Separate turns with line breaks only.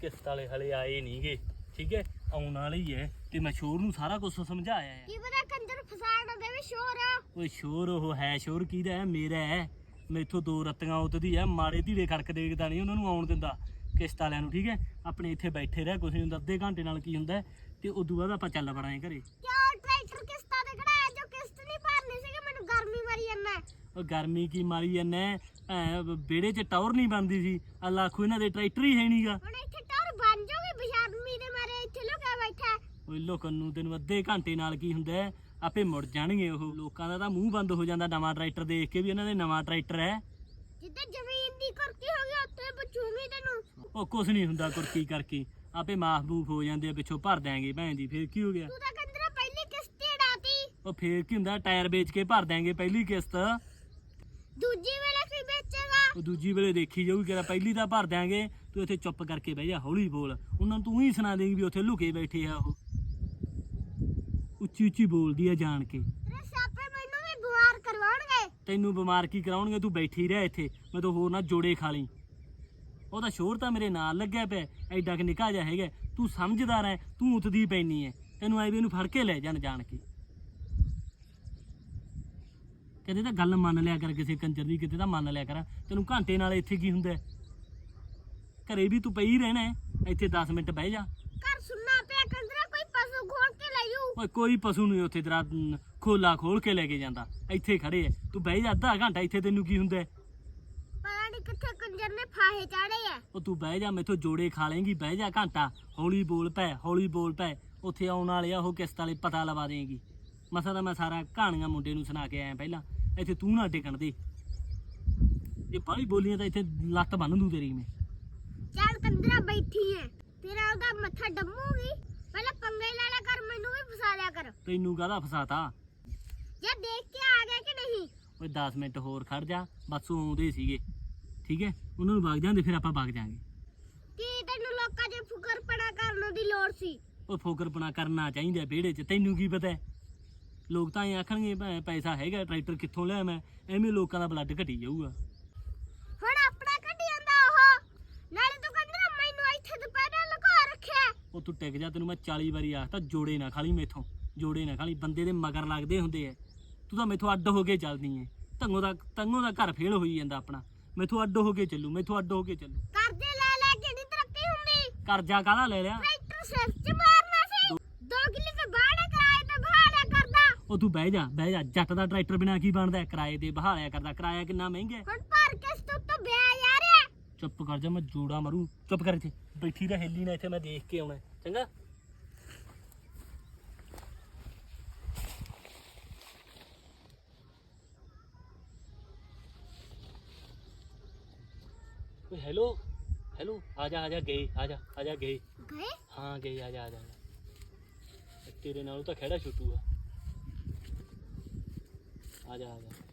ਕਿਸ਼ਤ ਵਾਲੇ ਹਲੇ ਆਏ ਨਹੀਂਗੇ ਠੀਕ ਹੈ? ਆਉਣ ਵਾਲੇ ਹੀ ਤੇ ਮੈਂ ਸ਼ੋਰ ਨੂੰ ਸਾਰਾ ਕੁਝ ਸਮਝਾਇਆ ਹੈ।
ਕੀ ਪਤਾ ਕੰਜਰ ਫਸਾਣ ਨਾ ਦੇਵੇ ਸ਼ੋਰ
ਓਏ ਸ਼ੋਰ ਉਹ ਹੈ ਸ਼ੋਰ ਕਿਹਦਾ ਹੈ? ਮੇਰਾ ਹੈ। ਮੈਥੋਂ ਦੋ ਰੱਤੀਆਂ ਉਤਦੀ ਹੈ ਮਾੜੇ ਧੀਰੇ ਖੜਕ ਦੇਖਦਾ ਨਹੀਂ ਉਹਨਾਂ ਨੂੰ ਆਉਣ ਦਿੰਦਾ ਕਿਸ਼ਤ ਵਾਲਿਆਂ ਨੂੰ ਠੀਕ ਹੈ? ਆਪਣੇ ਇੱਥੇ ਬੈਠੇ ਰਹਿ ਕੁਛ ਨਹੀਂ ਹੁੰਦਾ ਅੱਧੇ ਘੰਟੇ ਨਾਲ ਕੀ ਹੁੰਦਾ ਤੇ ਉਦੋਂ ਬਾਅਦ ਆਪਾਂ ਚੱਲ ਪੜਾਂਗੇ ਘਰੇ।
ਕਿਉਂ ਟਰੈਕਟਰ ਕਿਸ਼ਤਾਂ ਤੇ ਖੜਾਇਆ ਜੋ ਕਿਸ਼ਤ ਨਹੀਂ ਭਰਨੀ ਸੀਗੀ ਮੈਨੂੰ ਗਰਮੀ ਮਾਰੀ ਜਾਂਦਾ
ਉਹ ਗਰਮੀ ਕੀ ਮਾਰੀ ਜਾਂਦਾ ਵਿਹੜੇ 'ਚ ਟੌਰ ਨਹੀਂ ਬਣਦੀ ਸੀ। ਆ ਲਾਖੂ ਇਹਨਾਂ ਦੇ ਟਰੈਕਟਰ ਹੀ ਹੈ ਨਹੀਂਗਾ
ਹੁਣ ਇੱਥੇ ਟਰ ਬਣ ਜਾਓਗੇ ਬਿਸ਼ਰਮੀ ਦੇ ਮਾਰੇ ਇੱਥੇ ਲੁਕਿਆ ਬੈਠਾ ਹੈ।
ਓਏ ਲੋਕਾਂ ਨੂੰ ਤੈਨੂੰ ਅੱਧੇ ਘੰਟੇ ਨਾਲ ਕੀ ਹੁੰਦਾ ਹੈ, ਆਪੇ ਮੁੜ ਜਾਣਗੇ ਉਹ। ਲੋਕਾਂ ਦਾ ਤਾਂ ਮੂੰਹ ਬੰਦ ਹੋ ਜਾਂਦਾ ਨਵਾਂ ਟਰੈਕਟਰ ਦੇਖ ਕੇ ਵੀ ਇਹਨਾਂ ਦੇ ਨਵਾਂ ਟਰੈਕਟਰ ਹੈ।
ਜਿੱਦਾਂ ਜ਼ਮੀਨ ਦੀ ਕੁਰਕੀ ਹੋ ਗਈ ਉੱਥੇ ਪੁੱਛੂਗੀ ਤੈਨੂੰ।
ਉਹ ਕੁਛ ਨਹੀਂ ਹੁੰਦਾ ਕੁਰਕੀ ਕਰਕੇ। ਆਪੇ ਮਾਫ ਮੂਫ ਹੋ ਜਾਂਦੇ ਆ ਪਿੱਛੋਂ ਭਰ ਦਿਆਂਗੇ ਭੈਣ ਦੀ ਫੇਰ ਕੀ ਹੋ ਗਿਆ?
ਤੂੰ ਤਾਂ ਕੰਜਰਾ ਪਹਿਲੀ ਕਿਸ਼ਤ ਹੀ ਡਾਤੀ
ਉਹ ਫੇਰ ਕੀ ਹੁੰਦਾ ਟਾਇਰ ਵੇਚ ਕੇ ਭਰ ਦਿਆਂਗੇ ਪਹਿਲੀ ਕਿਸ਼ਤ।
ਦੂਜੀ ਵੇਲੇ ਕੀ ਵੇਚੇਗਾ।
ਉਹ ਦੂਜੀ ਵੇਲੇ ਦੇਖੀ ਜਾਊਗੀ ਕਿ ਪਹਿਲੀ ਤਾਂ ਭਰ ਦਿਆਂਗੇ। ਤੂੰ ਇੱਥੇ ਚੁੱਪ ਕਰਕੇ ਬਹਿ ਜਾ ਹੌਲੀ ਬੋਲ। ਉਹਨਾਂ ਨੂੰ ਤੂੰ ਹੀ ਸੁਣਾ ਦੇਂਗੀ ਵੀ ਉੱਥੇ ਲੁਕੇ ਬੈਠੇ ਆ ਉਹ। ਉੱਚੀ ਉੱਚੀ ਬੋਲਦੀ ਆ ਜਾਣ ਕੇ।
ਤੇਰੇ ਸਾਪੇ ਮੈਨੂੰ ਵੀ ਬਿਮਾਰ ਕਰਵਾਉਣਗੇ।
ਤੈਨੂੰ ਬਿਮਾਰ ਕੀ ਕਰਾਉਣਗੇ? ਤੂੰ ਬੈਠੀ ਰਹਿ ਇੱਥੇ। ਮੈਂ ਤਾਂ ਹੋਰ ਨਾ ਜੋੜੇ ਖਾ ਲਈ। ਉਹਦਾ ਸ਼ੋਰ ਤਾਂ ਮੇਰੇ ਨਾਲ ਲੱਗਿਆ ਪਿਆ ਐਡਾ ਕਿ ਨਿਕਾ ਜਾ ਹੈਗਾ ਤੂੰ ਸਮਝਦਾਰ ਐ ਤੂੰ ਉਤਦੀ ਪੈਣੀ ਐ ਤੈਨੂੰ ਐ ਵੀ ਇਹਨੂੰ ਫੜ ਕੇ ਲੈ ਜਾਣ ਜਾਣ ਕੇ। ਕਿਤੇ ਤਾਂ ਗੱਲ ਮੰਨ ਲਿਆ ਕਰ ਕਿਸੇ ਕੰਜਰ ਦੀ ਕਿਤੇ ਤਾਂ ਮੰਨ ਲਿਆ ਕਰ। ਤੈਨੂੰ ਘੰਟੇ ਨਾਲ ਇੱਥੇ ਕੀ ਹੁੰਦਾ? ਘਰੇ ਵੀ ਤੂੰ ਪਈ ਰਹਿਣਾ ਇੱਥੇ 10 ਮਿੰਟ ਬਹਿ ਜਾ।
ਘਰ ਸੁਣਨਾ ਕੋਈ ਪਸ਼ੂ ਖੋਲ ਕੇ ਲੈ ਜੂ
ਓਏ ਕੋਈ ਪਸ਼ੂ ਨਹੀਂ ਉੱਥੇ ਤੇਰਾ ਖੋਲਾ ਖੋਲ ਕੇ ਲੈ ਕੇ ਜਾਂਦਾ। ਇੱਥੇ ਖੜੇ ਐ। ਤੂੰ ਬਹਿ ਜਾ ਅੱਧਾ ਘੰਟਾ ਇੱਥੇ ਤੈਨੂੰ ਕੀ ਹੁੰਦਾ?
ਪਤਾ ਨਹੀਂ ਕਿੱਥੇ ਕੰਜਰ ਨੇ ਫਾਹੇ ਚਾੜੇ ਆ
ਉਹ ਤੂੰ ਬਹਿ ਜਾ ਮੈਥੋਂ ਜੋੜੇ ਖਾ ਲੇਂਗੀ ਬਹਿ ਜਾ ਘੰਟਾ। ਹੌਲੀ ਬੋਲ ਪੈ ਹੌਲੀ ਬੋਲ ਪੈ ਉੱਥੇ ਆਉਣ ਵਾਲੇ ਆ ਉਹ ਕਿਸ਼ਤ ਵਾਲੇ ਪਤਾ ਲਵਾ ਦੇਂਗੀ। ਮਸਾ ਤਾਂ ਮੈਂ ਸਾਰਾ ਕਹਾਣੀਆਂ ਮੁੰਡੇ ਨੂੰ ਸੁਣਾ ਕੇ ਆਇਆ ਪਹਿਲਾਂ। ਇੱਥੇ ਤੂੰ ਨਾ ਟਿਕਣ ਦੇ। ਇਹ ਬਾਹਲੀ ਬੋਲੀਆਂ ਤਾਂ ਇੱਥੇ ਲੱਤ ਬੰਨ ਦੂੰ ਤੇਰੀ ਮੈਂ।
ਚੱਲ ਕੰਜਰਾ ਬੈਠੀ ਐ। ਤੇਰਾ ਉਹਦਾ ਮੱਥਾ ਡੰਮੂਗੀ ਪਹਿਲਾਂ ਪੰਗੇ ਲੈ ਲਿਆ ਕਰ ਮੈਨੂੰ ਵੀ ਫਸਾ ਲਿਆ ਕਰ
ਤੈਨੂੰ ਕਾਹਦਾ ਫਸਾਤਾ?
ਜਾਂ ਦੇਖ ਕੇ ਆ ਗਿਆ ਕਿ ਨਹੀਂ?
ਓਏ 10 ਮਿੰਟ ਹੋਰ ਖੜ ਜਾ ਬਸ ਉਹ ਆਉਂਦੇ ਸੀਗੇ। ਠੀਕ ਹੈ? ਉਹਨਾਂ ਨੂੰ ਵਗ ਜਾਂਦੇ ਫਿਰ ਆਪਾਂ ਵਗ ਜਾਾਂਗੇ।
ਕੀ ਤੈਨੂੰ ਲੋਕਾਂ 'ਚ ਫੁਕਰਪਣਾ ਕਰਨ ਦੀ ਲੋੜ ਸੀ?
ਉਹ ਫੋਕਰਪਣਾ ਕਰਨਾ ਚਾਹੀਦਾ ਵਿਹੜੇ 'ਚ ਤੈਨੂੰ ਕੀ ਪਤਾ ਹੈ? ਲੋਕ ਤਾਂ ਇਹ ਆਖਣਗੇ ਭੈ- ਪੈਸਾ ਹੈਗਾ ਟਰੈਕਟਰ ਕਿੱਥੋਂ ਲਿਆ ਮੈਂ? ਐਵੇਂ ਲੋਕਾਂ ਦਾ ਬਲੱਡ ਘਟੀ ਜਾਊਗਾ।
ਹੁਣ ਆਪਣਾ ਕੱਢੀ ਜਾਂਦਾ ਉਹ? ਨਾਲੇ ਤੂੰ ਕੰਜਰਾ ਮੈਨੂੰ ਇੱਥੇ ਦੁਪਹਿਰੇ ਲੁਕਾ ਰੱਖਿਆ।
ਉਹ ਤੂੰ ਟਿਕ ਜਾ ਤੈਨੂੰ ਮੈਂ 40 ਵਾਰੀ ਆਖਤਾ ਜੋੜੇ ਨਾ ਖਾਲੀ ਮੇਥੋਂ। ਜੋੜੇ ਨਾ ਖਾਲੀ ਬੰਦੇ ਦੇ ਮਗਰ ਲੱਗਦੇ ਹੁੰਦੇ ਐ ਤੂੰ ਤਾਂ ਮੇਥੋਂ ਅੱਡ ਹੋ ਕੇ ਚੱਲਦੀ ਐ ਤੰਗੋ ਦਾ ਤੰਗੋ ਦਾ ਘਰ ਫੇਲ ਹੋਈ ਜਾਂਦਾ ਆਪਣਾ। ਮੇਥੋਂ ਅੱਡ ਹੋ ਕੇ ਚੱਲੂ ਮੇਥੋਂ ਅੱਡ ਹੋ ਕੇ ਚੱਲੂ।
ਕਰਜ਼ੇ ਲੈ ਲੈ ਕੇ ਨਹੀਂ ਤਰੱਕੀ ਹੁੰਦੀ।
ਕਰਜ਼ਾ ਕਾਹਦਾ ਲੈ ਲਿਆ?
ਟਰੈਕਟਰ ਸਿਰ 'ਚ ਮਾਰਨਾ ਸੀ। ਦੋ ਕਿੱਲੇ ਤੇ ਬਾੜੇ ਕਿਰਾਏ ਤੇ ਬਹਾਲਿਆ ਕਰਦਾ।
ਉਹ ਤੂੰ ਬਹਿ ਜਾ ਬਹਿ ਜਾ। ਜੱਟ ਦਾ ਟਰੈਕਟਰ ਬਿਨਾ ਕੀ ਬਣਦਾ? ਕਿਰਾਏ ਤੇ ਬਹਾਲਿਆ ਕਰਦਾ। ਕਿਰਾਇਆ ਕਿੰਨਾ ਮਹਿੰਗਾ?
ਹੁਣ ਭਰ ਕੇ ਸਤੋਂ ਤੋਂ ਵਿਆਹ ਯਾਰ
ਚੁੱਪ ਕਰ ਜਾ ਮੈਂ ਜੂੜਾ ਮਰੂ। ਚੁੱਪ ਕਰ ਇੱਥੇ। ਬੈਠੀ ਰਹਿ ਹਿੱਲੀ ਨਾ ਇੱਥੇ ਮੈਂ ਦੇਖ ਕੇ ਆਉਣਾ। ਚੰਗਾ? ਓਏ ਹੈਲੋ ਹੈਲੋ ਆ ਜਾ ਆ ਜਾ ਗਏ ਆ ਜਾ ਆ ਜਾ ਗਏ
ਗਏ
ਹਾਂ ਗਏ ਆ ਜਾ ਆ ਜਾ ਤੇਰੇ ਨਾਲੋਂ ਤਾਂ ਖੜਾ ਛੁੱਟੂ ਆ ਆ ਜਾ ਆ ਜਾ